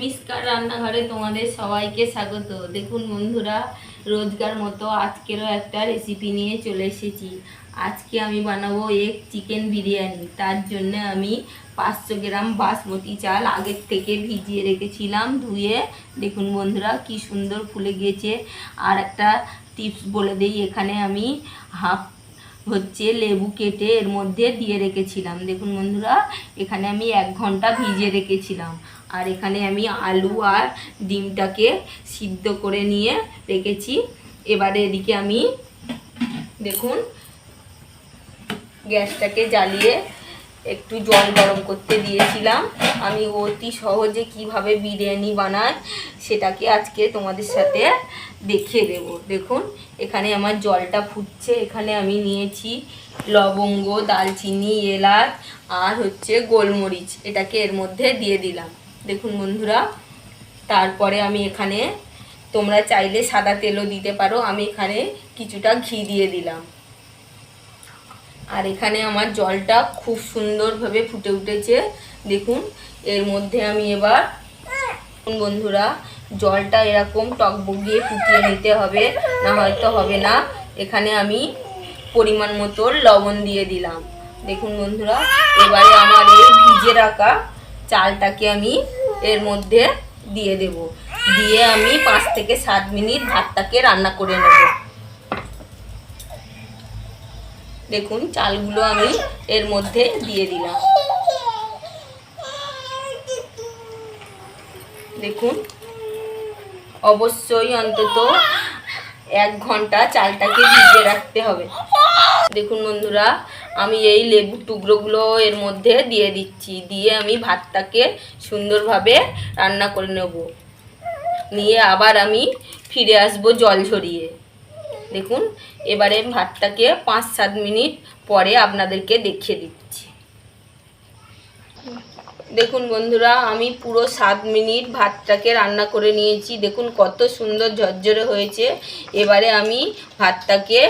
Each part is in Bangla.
মিসকার রান্নাঘরে তোমাদের সবাইকে স্বাগত। দেখুন বন্ধুরা, রোজকার মতো আজকেরও একটা রেসিপি নিয়ে চলে এসেছি। আজকে আমি বানাবো এক চিকেন বিরিয়ানি। তার জন্য আমি পাঁচশো গ্রাম বাসমতি চাল আগের থেকে ভিজিয়ে রেখেছিলাম ধুয়ে। দেখুন বন্ধুরা, কি সুন্দর ফুলে গিয়েছে। আর একটা টিপস বলে দিই, এখানে আমি হাফ হচ্ছে লেবু কেটে এর মধ্যে দিয়ে রেখেছিলাম। দেখুন বন্ধুরা, এখানে আমি এক ঘণ্টা ভিজিয়ে রেখেছিলাম। আর এখানে আমি আলু আর ডিমটাকে সিদ্ধ করে নিয়ে রেখেছি। এবারে এদিকে আমি, দেখুন, গ্যাসটাকে জ্বালিয়ে একটু জল গরম করতে দিয়েছিলাম। আমি অতি সহজে কীভাবে বিরিয়ানি বানাই সেটাকে আজকে তোমাদের সাথে দেখিয়ে দেব। দেখুন, এখানে আমার জলটা ফুটছে। এখানে আমি নিয়েছি লবঙ্গ দালচিনি এলাচ আর হচ্ছে গোলমরিচ। এটাকে এর মধ্যে দিয়ে দিলাম। দেখুন বন্ধুরা, তারপরে আমি এখানে, তোমরা চাইলে সাদা তেলও দিতে পারো, আমি এখানে কিছুটা ঘি দিয়ে দিলাম। আর এখানে আমার জলটা খুব সুন্দরভাবে ফুটে উঠেছে, দেখুন, এর মধ্যে আমি এবার বন্ধুরা, জলটা এরকম টকবগিয়ে ফুটিয়ে নিতে হবে, না হয়তো হবে না। এখানে আমি পরিমাণ মতো লবণ দিয়ে দিলাম। দেখুন বন্ধুরা, এবারে আমার এই ভিজে রাখা চালটাকে আমি এর মধ্যে দিয়ে দেব। দিয়ে আমি পাঁচ থেকে সাত মিনিট ভাতটাকে রান্না করে নেব। দেখুন, চালগুলো আমি এর মধ্যে দিয়ে দিলাম। দেখুন, অবশ্যই অন্তত এক ঘণ্টা চালটাকে ভিজিয়ে রাখতে হবে। দেখুন বন্ধুরা আমি এই লেবুর টুকরোগুলো এর মধ্যে দিয়ে দিচ্ছি। দিয়ে আমি ভাতটাকে সুন্দরভাবে রান্না করে নেব। নিয়ে আবার আমি ফিরে আসব জল ঝরিয়ে। দেখুন, এবারে ভাতটাকে পাঁচ সাত মিনিট পরে আপনাদেরকে দেখিয়ে দিচ্ছি। দেখুন বন্ধুরা, আমি পুরো সাত মিনিট ভাতটাকে রান্না করে নিয়েছি। দেখুন কত সুন্দর ঝরঝরে হয়েছে। এবারে আমি ভাতটাকে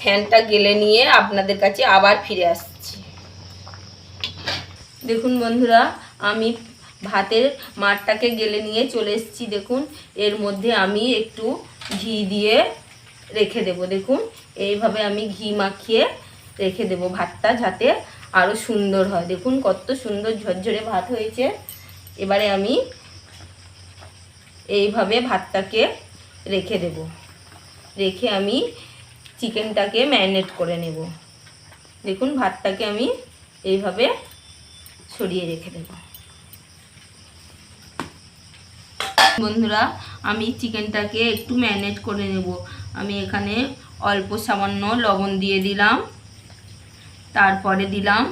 ফ্যানটা গেলে নিয়ে আপনাদের কাছে আবার ফিরে আসছি। দেখুন বন্ধুরা, আমি ভাতের মাঠটাকে গেলে নিয়ে চলে এসেছি, দেখুন। এর মধ্যে আমি একটু ঘি দিয়ে রেখে দেব, দেখুন। এইভাবে আমি ঘি মাখিয়ে রেখে দেব ভাতটা, যাতে আরও সুন্দর হয়। দেখুন কত সুন্দর ঝরঝরে ভাত হয়েছে। এবারে আমি এইভাবে ভাতটাকে রেখে দেব। রেখে আমি চিকেনটাকে ম্যারিনেট করে নেব। দেখুন, ভাতটাকে আমি এইভাবে সরিয়ে রেখে দেব। বন্ধুরা, আমি চিকেনটাকে একটু ম্যারিনেট করে নেব। আমি এখানে অল্প সামান্য লবণ দিয়ে দিলাম। তারপরে দিলাম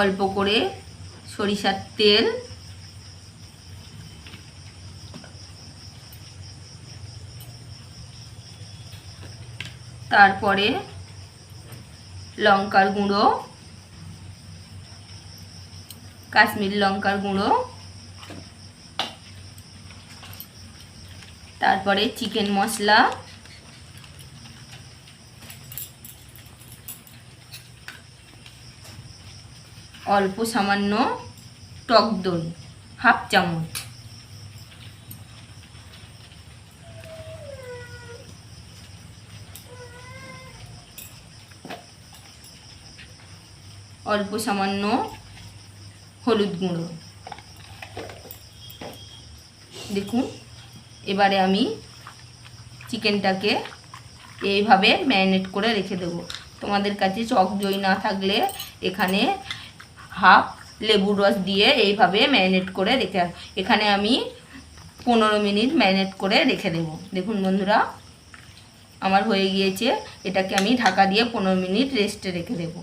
অল্প করে সরিষার তেল। তারপরে লঙ্কার গুঁড়ো, কাশ্মীর লঙ্কার গুঁড়ো, তারপরে চিকেন মশলা, অল্প সামান্য টক দই, হাফ চামচ। অল্প সামান্য হলুদ গুঁড়ো। দেখুন, এবারে আমি চিকেনটাকে এইভাবে ম্যারিনেট করে রেখে দেবো। তোমাদের কাছে চক দই না থাকলে এখানে হাফ লেবুর রস দিয়ে এইভাবে ম্যারিনেট করে রেখে এখানে আমি পনেরো মিনিট ম্যারিনেট করে রেখে দেব। দেখুন বন্ধুরা, আমার হয়ে গিয়েছে। এটাকে আমি ঢাকা দিয়ে পনেরো মিনিট রেস্টে রেখে দেব।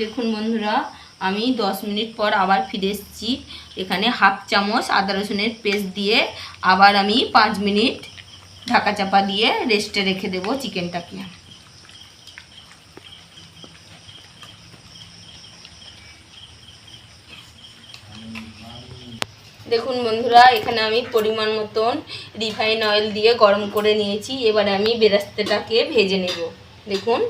দেখুন বন্ধুরা, আমি দশ মিনিট পর আবার ফিরে এসেছি। এখানে হাফ চামচ আদা রসুনের পেস্ট দিয়ে আবার আমি পাঁচ মিনিট ঢাকা চাপা দিয়ে রেস্টে রেখে দেবো চিকেনটাকে। দেখুন বন্ধুরা, এখানে আমি পরিমাণ মতন রিফাইন অয়েল দিয়ে গরম করে নিয়েছি। এবারে আমি বেরাস্তাটাকে ভেজে নেব। দেখুন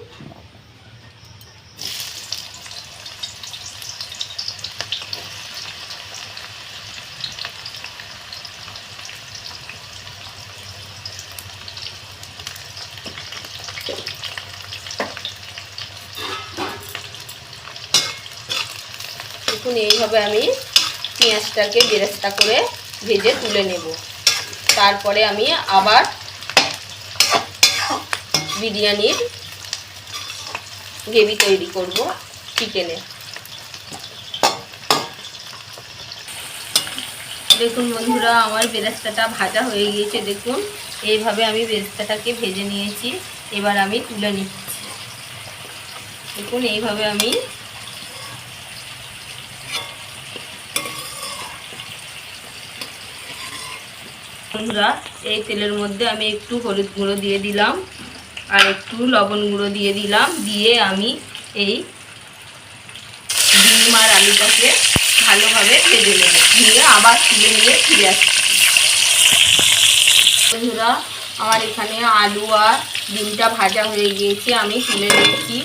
দেখুন এইভাবে আমি পেঁয়াজটাকে বেরেস্তা করে ভেজে তুলে নেব। তারপরে আমি আবার বিরিয়ানির গ্রেভি তৈরি করব চিকেনের দেখুন বন্ধুরা, আমার বেরেস্তাটা ভাজা হয়ে গিয়েছে। দেখুন, এইভাবে আমি বেরেস্তাটাকে ভেজে নিয়েছি। এবার আমি তুলে নিচ্ছি। দেখুন, এইভাবে আমি বন্ধুরা, এই তেলের মধ্যে আমি একটু হলুদ গুঁড়ো দিয়ে দিলাম আর একটু লবণ গুঁড়ো দিয়ে দিলাম, দিয়ে আমি এই ডিম আর আলুটাকে ভালোভাবে ভেজে নেব। নিয়ে আবার তুলে নিয়ে ফিরে আসছি। বন্ধুরা, আমার এখানে আলু আর ডিমটা ভাজা হয়ে গিয়েছে, আমি তুলে নিচ্ছি।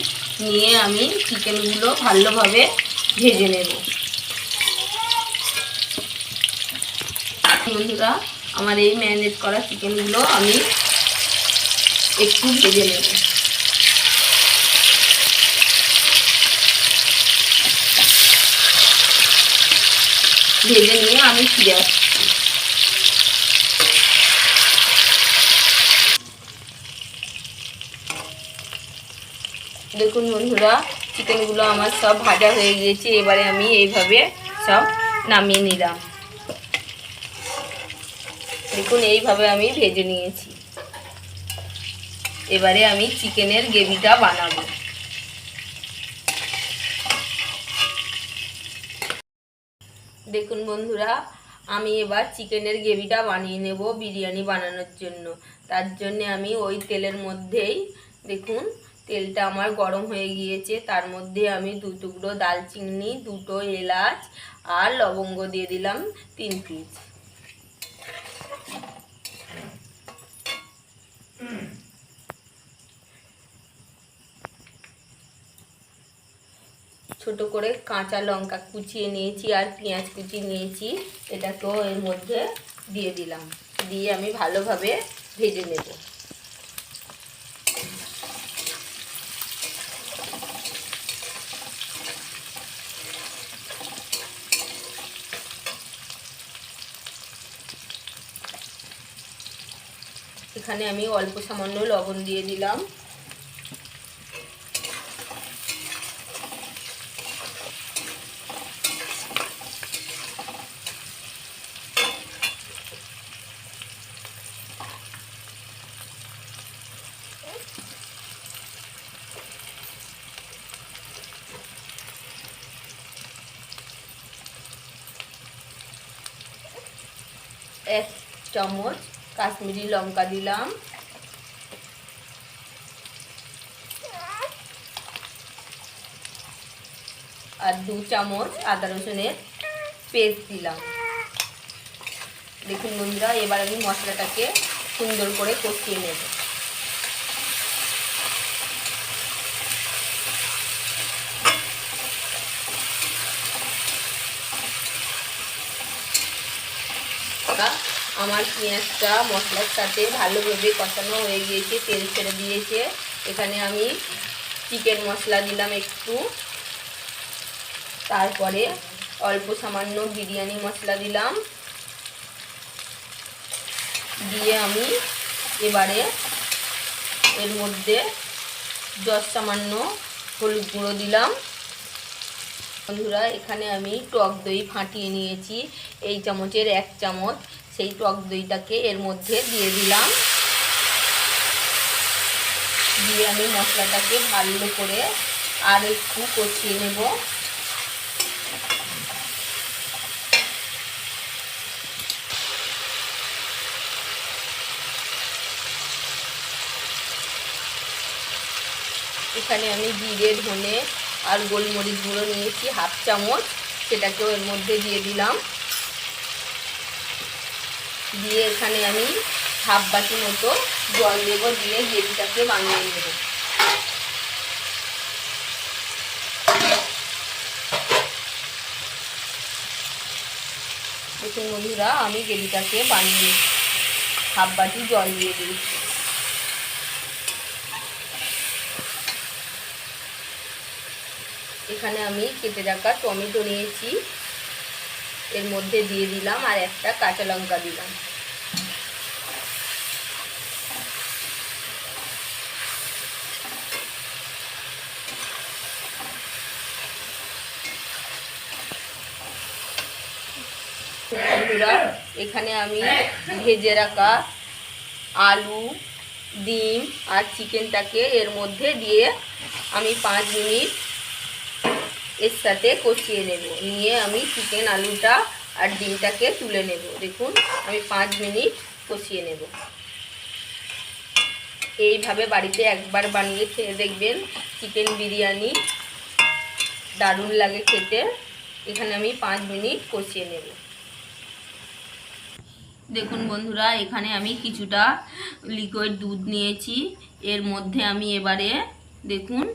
নিয়ে আমি চিকেনগুলো ভালোভাবে ভেজে নেব। বন্ধুরা আমার এই ম্যারিনেট করা চিকেনগুলো আমি একটু ভেজে নেব। ভেজে নিয়ে আমি ফিরে আসছি। দেখুন বন্ধুরা, চিকেনগুলো আমার সব ভাজা হয়ে গিয়েছে। এবারে আমি এইভাবে সব নামিয়ে নিলাম। দেখুন, এইভাবে আমি ভেজে নিয়েছি। এবারে আমি চিকেনের গ্রেভিটা বানাবো। দেখুন বন্ধুরা, আমি এবার চিকেনের গ্রেভিটা বানিয়ে নেব বিরিয়ানি বানানোর জন্য। তার জন্য আমি ওই তেলের মধ্যেই, দেখুন, তেলটা আমার গরম হয়ে গিয়েছে। তার মধ্যে আমি দু টুকরো দালচিনি, দুটো এলাচ আর লবঙ্গ দিয়ে দিলাম তিন পিস। ছোট করে কাঁচা লঙ্কা কুচিয়ে নিয়েছি আর পেঁয়াজ কুচি নিয়েছি। এটাকেও এর মধ্যে দিয়ে দিলাম। দিয়ে আমি ভালোভাবে ভেজে নেব। এখানে আমি অল্প সামান্য লবণ দিয়ে দিলাম। এক চামচ কাশ্মীরি লঙ্কা দিলাম। আর দু চামচ আদা রসুনের পেস্ট দিলাম। দেখুন বন্ধুরা, এবার আমি মশলাটাকে সুন্দর করে কষিয়ে নেব। আমার পেঁয়াজটা মশলার সাথে ভালোভাবে কষানো হয়ে গিয়েছে, তেল ছেড়ে দিয়েছে। এখানে আমি চিকেন মশলা দিলাম একটু। তারপরে অল্প সামান্য বিরিয়ানি মশলা দিলাম। দিয়ে আমি এবারে এর মধ্যে দশ সামান্য হলুদ গুঁড়ো দিলাম। বন্ধুরা, এখানে আমি টক দই ফাটিয়ে নিয়েছি। এই চামচের এক চামচ সেই টক দইটাকে এর মধ্যে দিয়ে দিলাম। দিয়ে আমি মশলাটাকে ভালো করে আর একটু কষিয়ে নেব। এখানে আমি জিরে, ধনে আর গোলমরিচ গুঁড়ো নিয়েছি, হাফ চামচ। সেটাকেও এর মধ্যে দিয়ে দিলাম। দিয়ে এখানে আমি হাফ বাটি মতো জল দেবো, দিয়ে গ্রেভিটাকে বানিয়ে নেব। দেখুন বন্ধুরা, আমি গ্রেভিটাকে বানিয়ে হাফ বাটি জল দিয়ে দিয়েছি এখানে আমি কেটে রাখা টমেটো নিয়েছি। এর মধ্যে দিয়ে দিলাম আর একটা কাঁচা লঙ্কা দিলাম। এখানে আমি ভেজে রাখা আলু, ডিম আর চিকেনটাকে এর মধ্যে দিয়ে আমি পাঁচ মিনিট এর সাথে কষিয়ে নেব। নিয়ে আমি চিকেন আলুটা আর ডিমটাকে তুলে নেব। দেখুন, আমি পাঁচ মিনিট কষিয়ে নেব। এইভাবে বাড়িতে একবার বানিয়ে খেয়ে দেখবেন চিকেন বিরিয়ানি দারুণ লাগে খেতে। এখানে আমি পাঁচ মিনিট কষিয়ে নেব। দেখুন বন্ধুরা, এখানে আমি কিছুটা লিকুইড দুধ নিয়েছি। এর মধ্যে আমি এবারে, দেখুন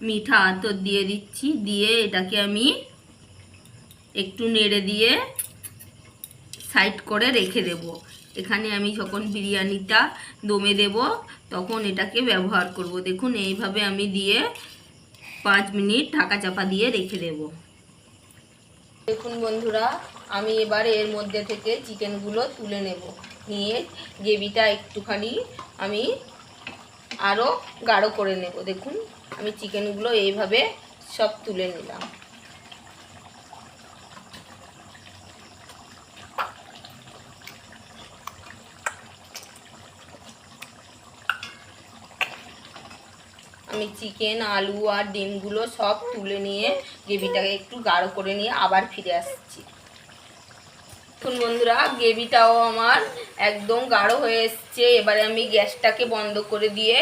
মিঠা আতর দিয়ে দিচ্ছি, দিয়ে এটাকে আমি একটু নেড়ে দিয়ে সাইড করে রেখে দেব। এখানে আমি যখন বিরিয়ানিটা দমে দেব, তখন এটাকে ব্যবহার করব। দেখুন, এইভাবে আমি দিয়ে পাঁচ মিনিট ঢাকা চাপা দিয়ে রেখে দেব। দেখুন বন্ধুরা, আমি এবার এর মধ্যে থেকে চিকেনগুলো তুলে নেব। নিয়ে গ্রেভিটা একটুখানি আমি আরও গাঢ় করে নেব। দেখুন আমি চিকেনগুলো এইভাবে সব তুলে নিলাম। আমি চিকেন, আলু আর ডিমগুলো সব তুলে নিয়ে গ্রেভিটাকে একটু গাঢ় করে নিয়ে আবার ফিরে আসছি। দেখুন বন্ধুরা, গ্রেভিটাও আমার একদম গাঢ় হয়ে এসছে। এবারে আমি গ্যাসটাকে বন্ধ করে দিয়ে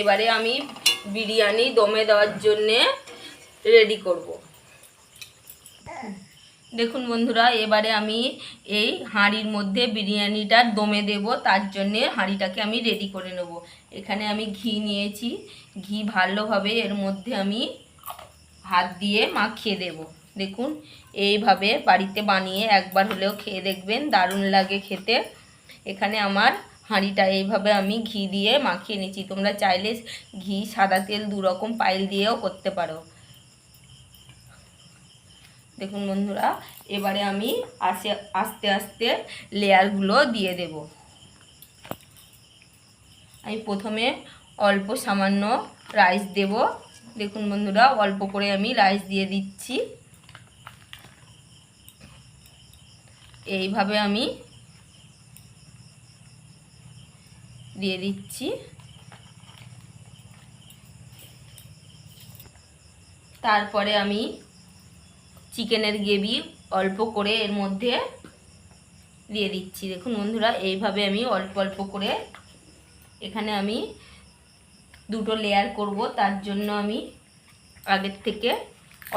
এবারে আমি বিরিয়ানি দমে দেওয়ার জন্যে রেডি করব। দেখুন বন্ধুরা, এবারে আমি এই হাঁড়ির মধ্যে বিরিয়ানিটা দমে দেব, তার জন্যে হাঁড়িটাকে আমি রেডি করে নেব। এখানে আমি ঘি নিয়েছি, ঘি ভালোভাবে এর মধ্যে আমি হাত দিয়ে মাখিয়ে দেব। দেখুন এইভাবে বাড়িতে বানিয়ে একবার হলেও খেয়ে দেখবেন, দারুণ লাগে খেতে। এখানে আমার হাঁড়িটা, এইভাবে আমি ঘি দিয়ে মাখিয়ে নিচ্ছি। তোমরা চাইলে ঘি, সাদা তেল দু রকম পাইল দিয়েও করতে পারো। দেখুন বন্ধুরা, এবারে আমি আসে, আস্তে আস্তে লেয়ারগুলো দিয়ে দেব। আমি প্রথমে অল্প সামান্য রাইস দেব। দেখুন বন্ধুরা, অল্প করে আমি রাইস দিয়ে দিচ্ছি। এইভাবে আমি দিয়ে দিচ্ছি। তারপরে আমি চিকেনের গ্রেভি অল্প করে এর মধ্যে দিয়ে দিচ্ছি। দেখুন বন্ধুরা, এইভাবে আমি অল্প অল্প করে এখানে আমি দুটো লেয়ার করব। তার জন্য আমি আগের থেকে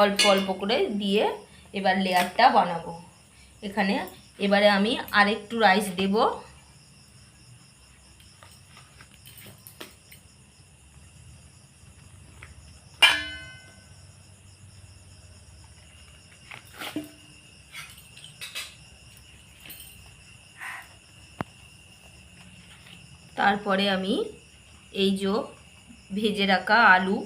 অল্প অল্প করে দিয়ে এবার লেয়ারটা বানাবো। এখানে এবারে আমি আরেকটু রাইস দেব। তারপরে আমি এই যে ভেজে রাখা আলু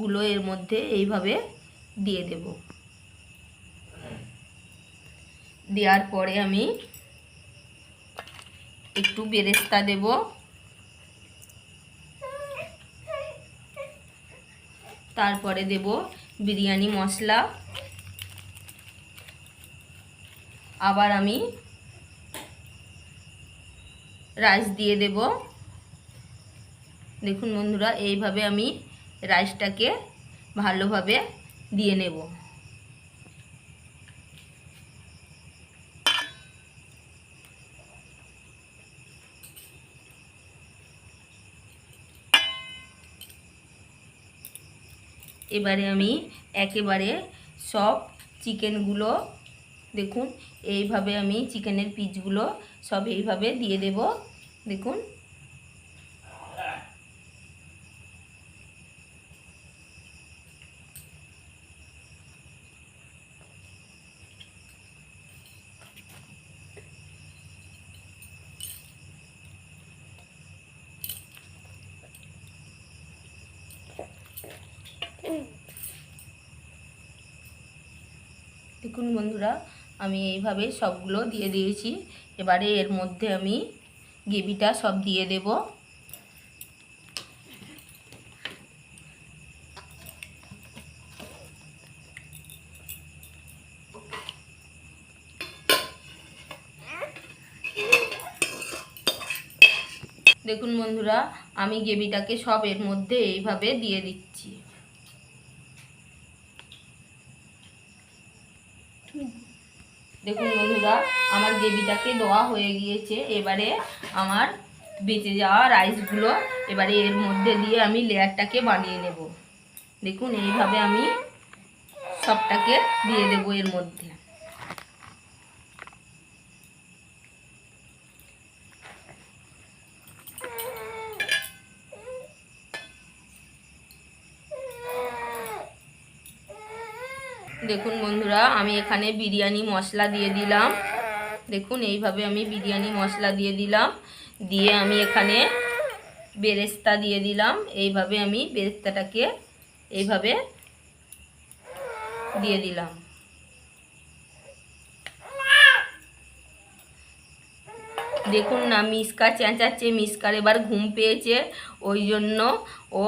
গুলো এর মধ্যে এইভাবে দিয়ে দেব। দেওয়ার পরে আমি একটু বেরেস্তা দেব। তারপরে দেব বিরিয়ানি মশলা। আবার আমি রাইস দিয়ে দেব। দেখুন বন্ধুরা, এইভাবে আমি রাইসটাকে ভালোভাবে দিয়ে নেব। এবারে আমি একেবারে সব চিকেনগুলো দেখুন, এইভাবে আমি চিকেনের পিসগুলো সব এইভাবে দিয়ে দেব। দেখুন। দেখুন বন্ধুরা, আমি এইভাবে সবগুলো দিয়ে দিয়েছি। এবারে এর মধ্যে আমি গ্রেভিটা সব দিয়ে দেব। দেখুন বন্ধুরা, আমি গ্রেভিটাকে সব এর মধ্যে এইভাবে দিয়ে দিচ্ছি। দেখুন বন্ধুরা, আমার গ্রেভিটাকে দেওয়া হয়ে গিয়েছে। এবারে আমার বেঁচে যাওয়া রাইসগুলো এবারে এর মধ্যে দিয়ে আমি লেয়ারটাকে বানিয়ে নেব। দেখুন, এইভাবে আমি সবটাকে দিয়ে দেবো এর মধ্যে। দেখুন বন্ধুরা, আমি এখানে বিরিয়ানি মশলা দিয়ে দিলাম। দেখুন, এইভাবে আমি বিরিয়ানি মশলা দিয়ে দিলাম। দিয়ে আমি এখানে বেরেস্তা দিয়ে দিলাম। এইভাবে আমি বেরেস্তাটাকে এইভাবে দিয়ে দিলাম। দেখুন না মিসকা চেঁচাচ্ছে, মিসকার এবার ঘুম পেয়েছে। ওই জন্য ও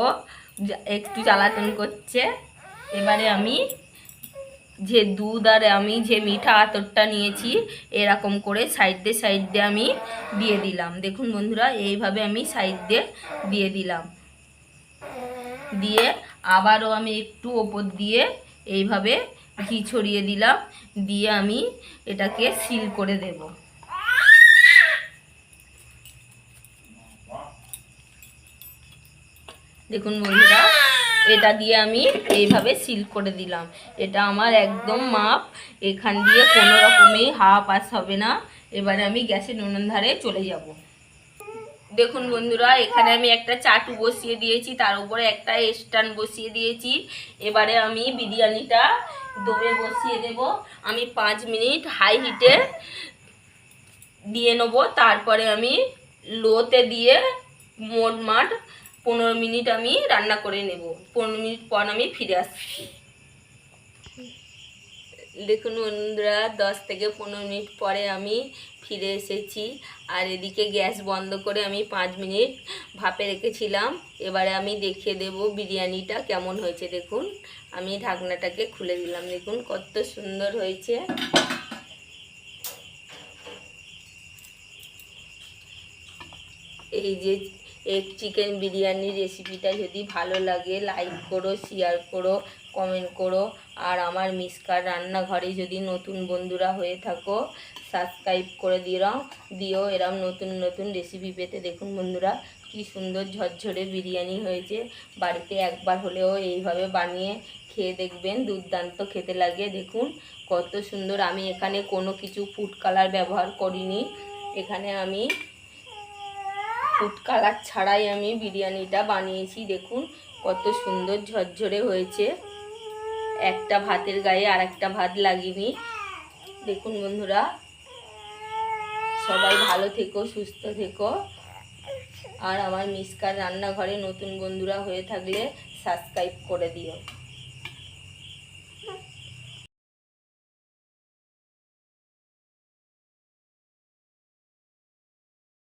একটু জ্বালাতন করছে। এবারে আমি যে দুধ আর আমি যে মিঠা আতরটা নিয়েছি, এরকম করে সাইড দিয়ে সাইড দিয়ে আমি দিয়ে দিলাম। দেখুন বন্ধুরা, এইভাবে আমি সাইড দিয়ে দিয়ে দিলাম। দিয়ে আবারও আমি একটু ওপর দিয়ে এইভাবে ঘি ছড়িয়ে দিলাম। দিয়ে আমি এটাকে সিল করে দেব। দেখুন বন্ধুরা এটা দিয়ে আমি এইভাবে সিল করে দিলাম। এটা আমার একদম মাপ। এখান দিয়ে কোনো রকমেই হাওয়া পাস হবে না। এবারে আমি গ্যাসের উনুন ধারে চলে যাব। দেখুন বন্ধুরা, এখানে আমি একটা চাটু বসিয়ে দিয়েছি, তার উপরে একটা স্ট্যান্ড বসিয়ে দিয়েছি। এবারে আমি বিরিয়ানিটা দমে বসিয়ে দেব। আমি পাঁচ মিনিট হাই হিটে দিয়ে নেব। তারপরে আমি লোতে দিয়ে মোট মাঠ পনেরো মিনিট আমি রান্না করে নেব। পনেরো মিনিট পর আমি ফিরে আসছি। দেখুন বন্ধুরা, দশ থেকে পনেরো মিনিট পরে আমি ফিরে এসেছি। আর এদিকে গ্যাস বন্ধ করে আমি পাঁচ মিনিট ভাপে রেখেছিলাম। এবারে আমি দেখিয়ে দেব বিরিয়ানিটা কেমন হয়েছে। দেখুন, আমি ঢাকনাটাকে খুলে দিলাম। দেখুন কত সুন্দর হয়েছে। এই যে এগ চিকেন বিরিয়ানির রেসিপিটা যদি ভালো লাগে লাইক করো শেয়ার করো কমেন্ট করো। আর আমার মিসকার রান্নাঘরে যদি নতুন বন্ধুরা হয়ে থাকো সাবস্ক্রাইব করে দিও দিও। এরম নতুন নতুন রেসিপি পেতে দেখুন বন্ধুরা, কি সুন্দর ঝরঝরে বিরিয়ানি হয়েছে। বাড়িতে একবার হলেও এইভাবে বানিয়ে খেয়ে দেখবেন, দুর্দান্ত খেতে লাগে। দেখুন কত সুন্দর, আমি এখানে কোনো কিছু ফুড কালার ব্যবহার করিনি। এখানে আমি ফুড কালার ছাড়াই আমি বিরিয়ানিটা বানিয়েছি, দেখুন কত সুন্দর ঝরঝরে হয়েছে। একটা ভাতের গায়ে আর একটা ভাত লাগিনি। দেখুন বন্ধুরা, সবাই ভালো থেকো, সুস্থ থেকো। আর আমার মিসকার রান্নাঘরে নতুন বন্ধুরা হয়ে থাকলে সাবস্ক্রাইব করে দিও।